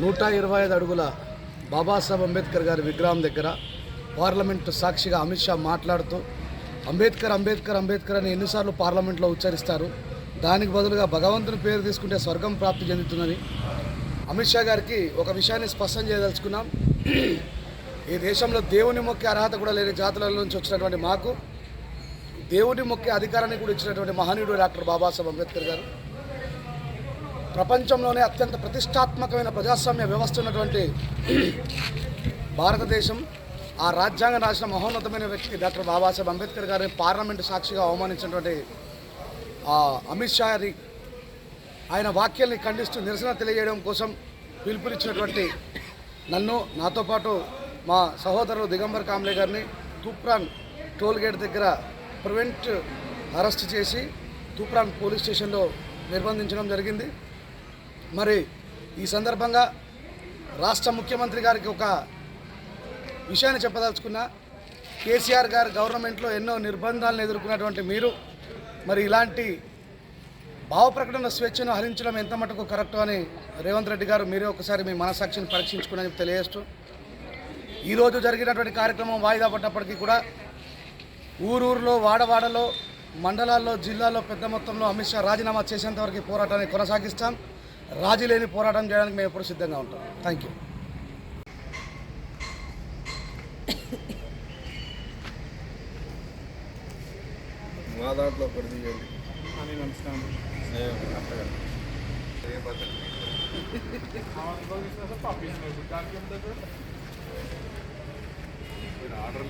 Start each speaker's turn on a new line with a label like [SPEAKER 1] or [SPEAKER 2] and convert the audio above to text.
[SPEAKER 1] నూట ఇరవై ఐదు అడుగుల బాబాసాహెబ్ అంబేద్కర్ గారి విగ్రహం దగ్గర పార్లమెంటు సాక్షిగా అమిత్ షా మాట్లాడుతూ అంబేద్కర్ అంబేద్కర్ అంబేద్కర్ అని ఎన్నిసార్లు పార్లమెంట్లో ఉచ్చరిస్తారు. దానికి బదులుగా భగవంతుని పేరు తీసుకుంటే స్వర్గం ప్రాప్తి చెందుతుందని. అమిత్ షా గారికి ఒక విషయాన్ని స్పష్టం చేయదలుచుకున్నాం. ఈ దేశంలో దేవుని మొక్కే అర్హత కూడా లేని జాతుల నుంచి వచ్చినటువంటి మాకు దేవుని మొక్కే అధికారాన్ని కూడా ఇచ్చినటువంటి మహనీయుడు డాక్టర్ బాబాసాహెబ్ అంబేద్కర్ గారు. ప్రపంచంలోనే అత్యంత ప్రతిష్టాత్మకమైన ప్రజాస్వామ్య వ్యవస్థ ఉన్నటువంటి భారతదేశం ఆ రాజ్యాంగ రాసిన మహోన్నతమైన వ్యక్తి డాక్టర్ బాబాసాహెబ్ అంబేద్కర్ గారిని పార్లమెంటు సాక్షిగా అవమానించినటువంటి ఆ అమిత్ షా గారి ఆయన వాక్యాల్ని ఖండిస్తూ నిరసన తెలియజేయడం కోసం పిలుపునిచ్చినటువంటి నన్ను నాతో పాటు మా సహోదరుడు దిగంబర్ కాంబ్లే గారిని తూప్రాన్ టోల్గేట్ దగ్గర ప్రివెంట్ అరెస్ట్ చేసి తూప్రాన్ పోలీస్ స్టేషన్లో నిర్బంధించడం జరిగింది. మరి ఈ సందర్భంగా రాష్ట్ర ముఖ్యమంత్రి గారికి ఒక విషయాన్ని చెప్పదలుచుకున్నా. కేసీఆర్ గారు గవర్నమెంట్లో ఎన్నో నిర్బంధాలను ఎదుర్కొన్నటువంటి మీరు మరి ఇలాంటి భావప్రకటన స్వేచ్ఛను హరించడం ఎంత మటుకు కరెక్ట్ అని రేవంత్ రెడ్డి గారు మీరే ఒకసారి మీ మనసాక్షిని పరీక్షించుకుని తెలియజేస్తూ ఈరోజు జరిగినటువంటి కార్యక్రమం వాయిదా పడ్డప్పటికీ కూడా ఊరూరులో వాడవాడలో మండలాల్లో జిల్లాల్లో పెద్ద మొత్తంలో అమిత్ షా రాజీనామా చేసేంత వరకు పోరాటాన్ని కొనసాగిస్తాం. రాజీ లేని పోరాటం చేయడానికి మేము ఎప్పుడు సిద్ధంగా ఉంటాం. థ్యాంక్ యూ
[SPEAKER 2] మా దాంట్లో
[SPEAKER 3] దానికి
[SPEAKER 2] మీరు ఆర్డర్